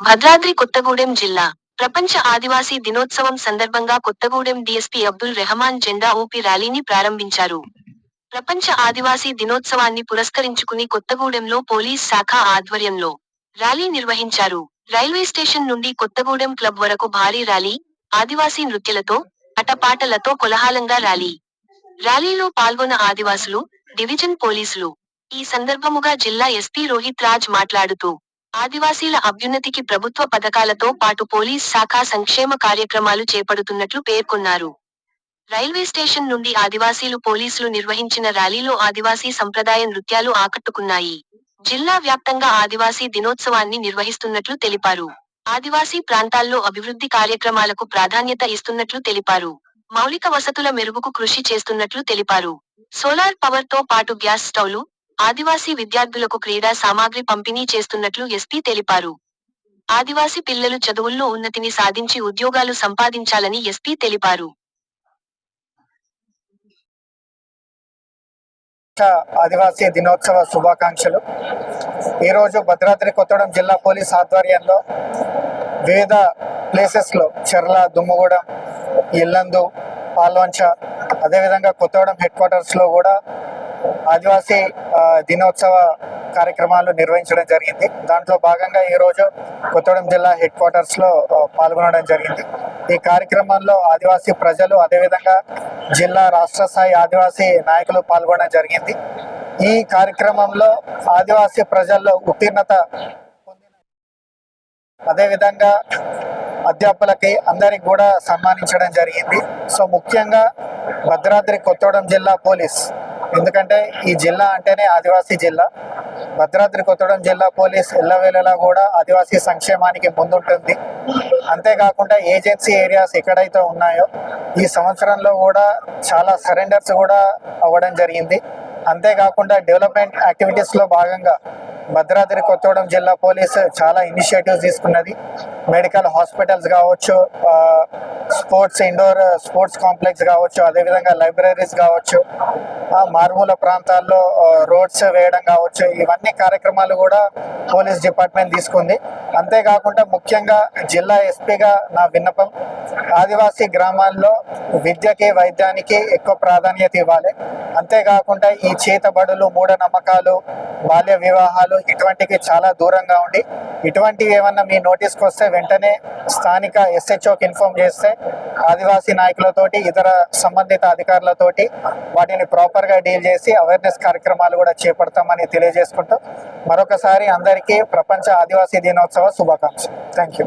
భద్రాద్రి కొత్తగూడెం జిల్లా. ప్రపంచ ఆదివాసీ దినోత్సవం సందర్భంగా కొత్తగూడెం డీఎస్పీ అబ్దుల్ రెహమాన్ జెండా ఊపి ర్యాలీని ప్రారంభించారు. ప్రపంచ ఆదివాసీ దినోత్సవాన్ని పురస్కరించుకుని కొత్తగూడెంలో పోలీస్ శాఖ ఆధ్వర్యంలో ర్యాలీ నిర్వహించారు. రైల్వే స్టేషన్ నుండి కొత్తగూడెం క్లబ్ వరకు భారీ ర్యాలీ ఆదివాసీ నృత్యలతో అటపాటలతో కొలహాలంగా ర్యాలీ. ర్యాలీలో పాల్గొన్న ఆదివాసులు డివిజన్ పోలీసులు. ఈ సందర్భముగా జిల్లా ఎస్పీ రోహిత్ రాజ్ మాట్లాడుతూ ఆదివాసీల అభ్యున్నతికి ప్రభుత్వ పథకాలతో పాటు పోలీస్ శాఖ సంక్షేమ కార్యక్రమాలు చేపడుతున్నట్లు పేర్కొన్నారు. రైల్వే స్టేషన్ నుండి ఆదివాసీలు పోలీసులు నిర్వహించిన ర్యాలీలో ఆదివాసీ సంప్రదాయ నృత్యాలు ఆకట్టుకున్నాయి. జిల్లా వ్యాప్తంగా ఆదివాసీ దినోత్సవాన్ని నిర్వహిస్తున్నట్లు తెలిపారు. ఆదివాసీ ప్రాంతాల్లో అభివృద్ధి కార్యక్రమాలకు ప్రాధాన్యత ఇస్తున్నట్లు తెలిపారు. మౌలిక వసతుల మెరుగుకు కృషి చేస్తున్నట్లు తెలిపారు. సోలార్ పవర్తో పాటు గ్యాస్ స్టవ్లు ఆదివాసీ విద్యార్థులకు క్రీడా సామాగ్రి పంపిణీ చేస్తున్నట్లు ఎస్పీ తెలిపారు. ఆదివాసీ పిల్లలు చదువుల్లో ఉన్నతిని సాధించి ఉద్యోగాలు సంపాదించాలని ఎస్పీ తెలిపారు. ఆదివాసీ దినోత్సవ శుభాకాంక్షలు. ఈరోజు భద్రాద్రి కొత్తగూడెం జిల్లా పోలీస్ ఆధ్వర్యంలో వివిధ ప్లేసెస్లో చెర్ల దుమ్ముగూడెం ఇల్లందు పాల్వంచ అదేవిధంగా కొత్తగూడెం హెడ్ క్వార్టర్స్లో కూడా ఆదివాసీ దినోత్సవ కార్యక్రమాలు నిర్వహించడం జరిగింది. దాంట్లో భాగంగా ఈరోజు కొత్తగూడెం జిల్లా హెడ్ క్వార్టర్స్లో పాల్గొనడం జరిగింది. ఈ కార్యక్రమంలో ఆదివాసీ ప్రజలు అదేవిధంగా జిల్లా రాష్ట్ర స్థాయి ఆదివాసీ నాయకులు పాల్గొనడం జరిగింది. ఈ కార్యక్రమంలో ఆదివాసీ ప్రజల్లో ఉత్తీర్ణత పొందిన అదేవిధంగా అధ్యాపకులకి అందరికి కూడా సన్మానించడం జరిగింది. సో ముఖ్యంగా భద్రాద్రి కొత్తగూడెం జిల్లా పోలీస్. ఎందుకంటే ఈ జిల్లా అంటేనే ఆదివాసీ జిల్లా. భద్రాద్రి కొత్తగూడెం జిల్లా పోలీస్ ఎల్లవేళలా కూడా ఆదివాసీ సంక్షేమానికి ముందుంటుంది. అంతేకాకుండా ఏజెన్సీ ఏరియాస్ ఎక్కడైతే ఉన్నాయో ఈ సంవత్సరంలో కూడా చాలా సరెండర్స్ కూడా అవ్వడం జరిగింది. అంతేకాకుండా డెవలప్మెంట్ యాక్టివిటీస్లో భాగంగా భద్రాద్రి కొత్తగూడెం జిల్లా పోలీస్ చాలా ఇనిషియేటివ్స్ తీసుకున్నది. మెడికల్ హాస్పిటల్స్ కావచ్చు స్పోర్ట్స్ ఇండోర్ స్పోర్ట్స్ కాంప్లెక్స్ కావచ్చు అదేవిధంగా లైబ్రరీస్ కావచ్చు మారుమూల ప్రాంతాల్లో రోడ్స్ వేయడం కావచ్చు ఇవన్నీ కార్యక్రమాలు కూడా పోలీస్ డిపార్ట్మెంట్ తీసుకుంది. అంతేకాకుండా ముఖ్యంగా జిల్లా ఎస్పీగా నా విన్నపం ఆదివాసీ గ్రామాల్లో విద్యకి వైద్యానికి ఎక్కువ ప్రాధాన్యత ఇవ్వాలి. అంతేకాకుండా ఈ చేతబడులు మూఢనమ్మకాలు బాల్య వివాహాలు ఇటువంటికి చాలా దూరంగా ఉండి ఇటువంటివి ఏమన్నా మీ నోటీస్కి వస్తే వెంటనే స్థానిక ఎస్హెచ్ఓకి ఇన్ఫార్మ్ చేస్తే ఆదివాసీ నాయకులతోటి ఇతర సంబంధిత అధికారులతోటి వాటిని ప్రాపర్గా డీల్ చేసి అవేర్నెస్ కార్యక్రమాలు కూడా చేపడతామని తెలియజేసుకుంటూ మరొకసారి అందరికీ ప్రపంచ ఆదివాసీ దినోత్సవ శుభాకాంక్షలు. Thank you